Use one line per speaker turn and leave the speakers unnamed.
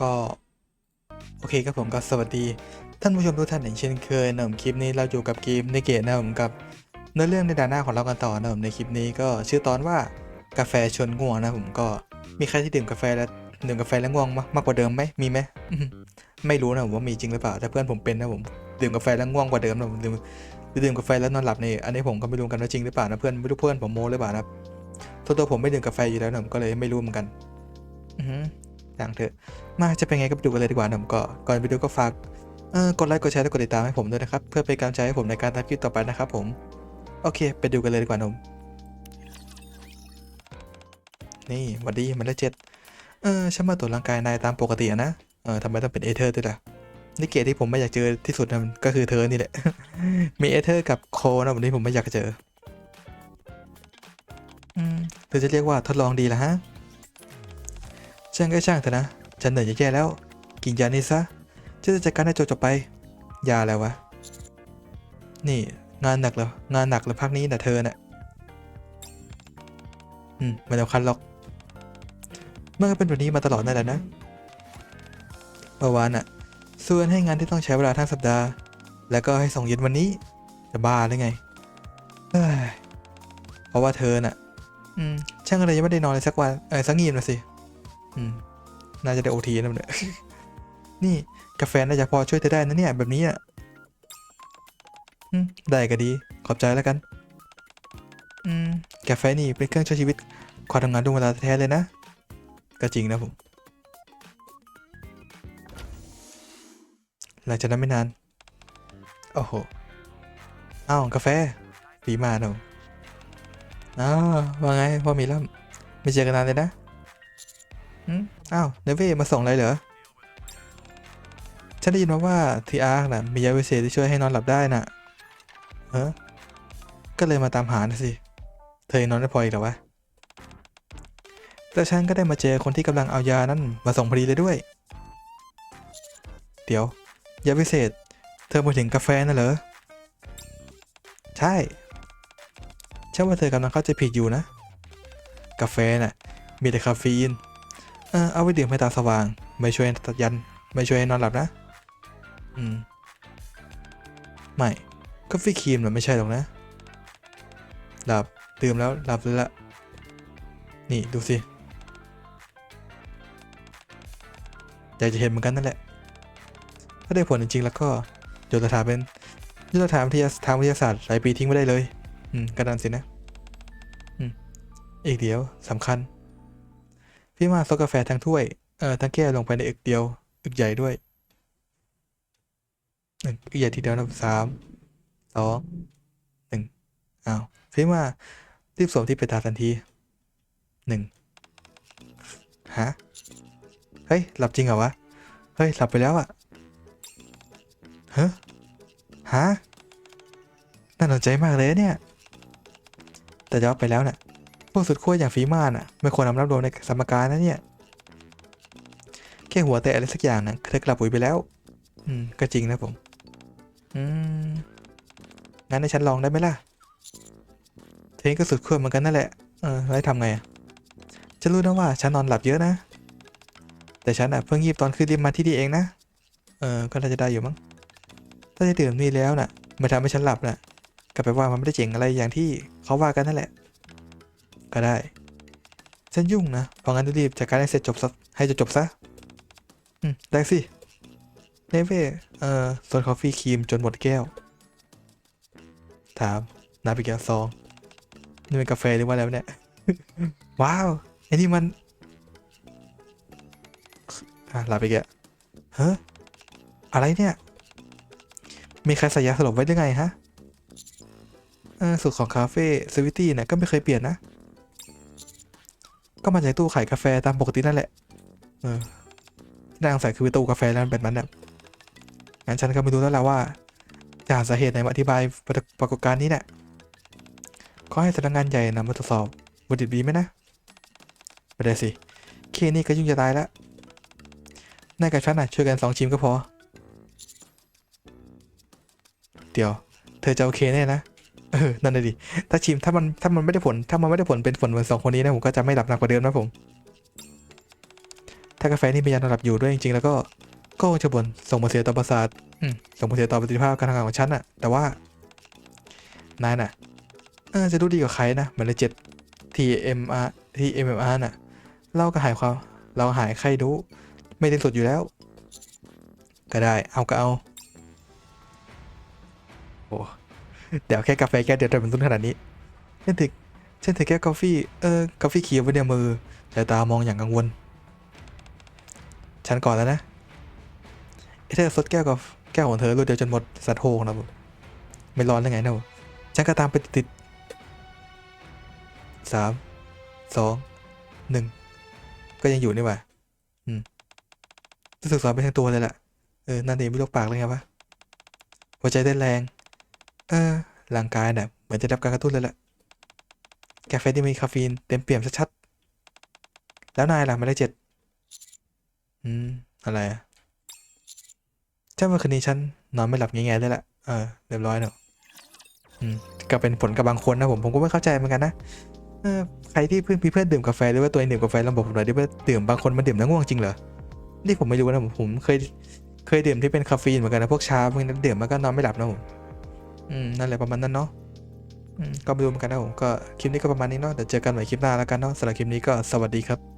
ก็โอเคครับผมก็สวัสดี ท่านผู้ชมทุกท่านอย่างเช่นเคยนะผมคลิปนี้เราอยู่กับเกมในเกตนะผมกับเนื้อเรื่องในด่านหน้าของเรากันต่อนะผมในคลิปนี้ก็ชื่อตอนว่ากาแฟชวนง่วงนะผมก็มีใครที่ดื่มกาแฟแล้วดื่มกาแฟแล้วง่วงมากมากกว่าเดิมไหมมีไหมไม่รู้นะผมว่ามีจริงหรือเปล่าแต่เพื่อนผมเป็นนะผมดื่มกาแฟแล้วง่วงกว่าเดิมนะผมดื่มดื่มกาแฟแล้วนอนหลับนี่อันนี้ผมก็ไม่รู้กันว่าจริงหรือเปล่านะเพื่อนไม่รู้เพื่อนผมโม้หรือเปล่านะครับตัวตัวผมไม่ดื่มกาแฟอยู่แล้วนะผมก็เลยไม่รู้เหมือนกันอื ต่างเถอะ มาจะเป็นไงก็ไปดูกันเลยดีกว่านะผมก็ก่อนไปดูก็ฝากกดไลค์กดแชร์และกดติดตามให้ผมด้วยนะครับ เพื่อเป็นกำลังใจให้ผมในการทำคลิปต่อไปนะครับผม โอเค ไปดูกันเลยดีกว่านะผมนี่หวัดดีมันได้เจ็ดเออฉันมาตรวจร่างกายนายตามปกตินะเออทำไมต้องเป็นเอเธอร์ด้วยล่ะนี่เกรที่ผมไม่อยากเจอที่สุดนะก็คือเธอนี่แหละ มีเอเธอร์กับโคนะวันนี้ผมไม่อยากเจอ อืมเธอจะเรียกว่าทดลองดีละฮะ ช่างก็ช่างเถอะนะ ฉันเหนื่อยจะแย่แล้ว กินยานี้ซะฉันจะจัดการให้จบจบไป ยาอะไรวะ นี่งานหนักเหรองานหนักเหรอพักนี้แต่ะเธอน่ะอืมไม่ต้องคันหรอกมันก็เป็นแบบนี้มาตลอดนั่นแหละนะเมื่อวานน่ะส่วนให้งานที่ต้องใช้เวลาทั้งสัปดาห์ แล้วก็ให้ส่งเย็นวันนี้จะบ้าหรือไงเอ้ยเพราะว่าเธอน่ะ อืมช่างอะไรยังไม่ได้นอนเลยสักวันเออสักงีบนะสิอืม น่าจะได้โอทีนะเนี่ยนี่กาแฟน่าจะพอช่วยเธอได้นะเนี่ย แบบนี้อะได้ก็ดี ขอบใจแล้วกัน อืม กาแฟนี่เป็นเครื่องช่วยชีวิตความทำงานทุกเวลาแท้เลยนะ ก็จริงนะผม หลังจากนั้นไม่นาน โอ้โห อ้าว กาแฟปีมาเนอะอ้าวว่าไงพ่อมีล่ำไม่เจอกันนานเลยนะ อ้าวเนเว่มาส่งอะไรเหรอ ฉันได้ยินมาว่าทีอาร์คน่ะมียาวิเศษที่ช่วยให้นอนหลับได้น่ะ เออก็เลยมาตามหานะสิ เธอยังนอนไม่พออีกเหรอวะ แต่ฉันก็ได้มาเจอคนที่กำลังเอายานั้นมาส่งพอดีเลยด้วย เดี๋ยวยาวิเศษ เธอมาถึงกาแฟน่ะเหรอ ใช่ฉันว่าเธอกำลังเข้าใจผิดอยู่นะ กาแฟน่ะ มีแต่คาเฟอีน ออเอาไว้ดื่มให้ตาสว่าง ไม่ช่วยตัดยัน ไม่ช่วยนอนหลับนะ อืม ไม่กาแฟครีมน่ะไม่ใช่หรอกนะ หลับ ดื่มแล้วหลับเลยละ นี่ดูสิอยากจะเห็นเหมือนกันนั่นแหละ ถ้าได้ผลจริงๆ แล้วก็โยนสถาเป็นโยนสถาวิทยาทางวิทยาศาสตร์หลายปีทิ้งไม่ได้เลย อืมกระดานสินะ อืม อีกเดียวสำคัญ พี่มาซดกาแฟทั้งถ้วย เอ่อทั้งแก้วลงไปในอึกเดียว อึกใหญ่ด้วย หนึ่งอึกใหญ่ทีเดียวนะสาม สอง หนึ่งอ้าวพี่มารีบสวมที่เป็นตาทันทีหนึ่งฮะ เฮ้ย หลับจริงเหรอวะ เฮ้ย หลับไปแล้วอะเฮ้ยฮะน่าสนใจมากเลยเนี่ย แต่จะว่าไปแล้วน่ะ วกสุดขั้วอย่างฟีมานอะ ไม่ควรนำรับรวมในสมการนะเนี่ย แค่หัวแต่อะไรสักอย่างนะเธอกลับปุ๋ยไปแล้ว อืม ก็จริงนะผม อืม งั้นให้ฉันลองได้ไหมล่ะเทนก็สุดขั้วเหมือนกันนั่นแหละ เออแล้วทำไงอะฉันรู้นะว่าฉันนอนหลับเยอะนะ แต่ฉันอะเพิ่งยีบตอนขึ้นรีบมาที่นี่เองนะ เออ ก็น่าจะได้อยู่มั้ง ถ้าจะดื่มนี่แล้วน่ะ มันทำให้ฉันหลับน่ะก็แปลว่ามันไม่ได้เจ๋งอะไรอย่างที่เขาว่ากันนั่นแหละ ก็ได้ ฉันยุ่งนะ เพราะงั้นรีบจัดการให้เสร็จจบซะให้จบจบซะ อืม ได้สิเนเว่เอ่อส่วนคอฟฟี่ครีมจนหมดแก้ว ถามน้ำไปแก้วซอง นี่เป็นกาแฟหรือว่าแล้วเนี่ย ว้าว ไอ้นี่มัน อะลาไปแกะเฮ้ออะไรเนี่ย มีใครใส่ยาสลบไว้หรือไงฮะสูตรของคาเฟ่สวิตตี้เนี่ยก็ไม่เคยเปลี่ยนนะ ก็มาจากตู้ขายกาแฟตามปกตินั่นแหละ เออนางใส่คือตู้กาแฟแล้วมันเป็นมันแบบงั้นฉันก็ไม่รู้แล้วแหละว่าจะหาสาเหตุไหนมาอธิบายปรากฏการณ์นี้เนี่ยขอให้สำนักงานใหญ่นำมาตรวจสอบวัตถุดิบดีไหมนะไม่ได้สิเคนี่ก็ยุ่งจะตายแล้วนายกับฉันน่ะช่วยกันสองชิมก็พอ เดี๋ยว เธอจะโอเคแน่นะ เออ นั่นเลยดิ ถ้าชิมถ้ามันถ้ามันไม่ได้ผล ถ้ามันไม่ได้ผลเป็นผลเหมือนสองคนนี้นะผมก็จะไม่หลับหนักกว่าเดิมนะผม ถ้ากาแฟนี่มียานอนหลับอยู่ด้วยจริงๆ แล้วก็ก็จะบ่นส่งผลเสียต่อประสาทส่งผลเสียต่อประสิทธิภาพการทำงานของฉันอะแต่ว่านายน่ะเออจะรู้ดีกว่าใครนะเหมือนเลยเจ็ด TMR TMR น่ะเราก็หายความเราหายใครรู้ไม่ได้สุดอยู่แล้ว ก็ได้เอาก็เอาโอ้ เดี๋ยวแค่กาแฟแก้วเดียวแต่มันตุ้นขนาดนี้ฉันถือฉันถือแก้วกาแฟเออกาแฟเขียวไว้ในมือสายตามองอย่างกังวล ฉันก่อนแล้วนะไอ้เธอซดแก้วกับแก้วของเธอรวดเดียวจนหมดสัตว์โฮงนะผมไม่ร้อนได้ไงนะผมฉันก็ตามไปติดสามสองหนึ่งก็ยังอยู่นี่หว่าอืมรู้สึกสอนไปทั้งตัวเลยล่ะเออนั่นเองไม่ลกปากเลยไงวะหัวใจเต้นแรง เออร่างกายเนี่ยเหมือนจะได้รับการกระตุ้นเลยล่ะกาแฟที่มีคาเฟอีนเต็มเปี่ยมชัดๆแล้วนายล่ะไม่ได้เจ็ดอืมอะไรอะเจ้าเมื่อคืนนี้ฉันนอนไม่หลับง่ายๆเลยล่ะเออเรียบร้อยเนอะอืมก็เป็นผลกับบางคนนะผมผมก็ไม่เข้าใจเหมือนกันนะเออใครที่เพื่อนมีเพื่อนดื่มกาแฟหรือว่าตัวเองดื่มกาแฟลองบอกผมหน่อยดิว่าดื่มบางคนมันดื่มแล้วง่วงจริงเหรอนี่ผมไม่รู้นะผมผมเคยเคยดื่มที่เป็นคาเฟอีนเหมือนกันนะพวกชาพวกนั้นดื่มมันก็นอนไม่หลับนะผม อืม นั่นแหละประมาณนั้นเนาะอืมก็ไปดูเหมือนกันนะผมก็คลิปนี้ก็ประมาณนี้เนาะเดี๋ยวเจอกันใหม่คลิปหน้าแล้วกันเนาะสำหรับคลิปนี้ก็สวัสดีครับ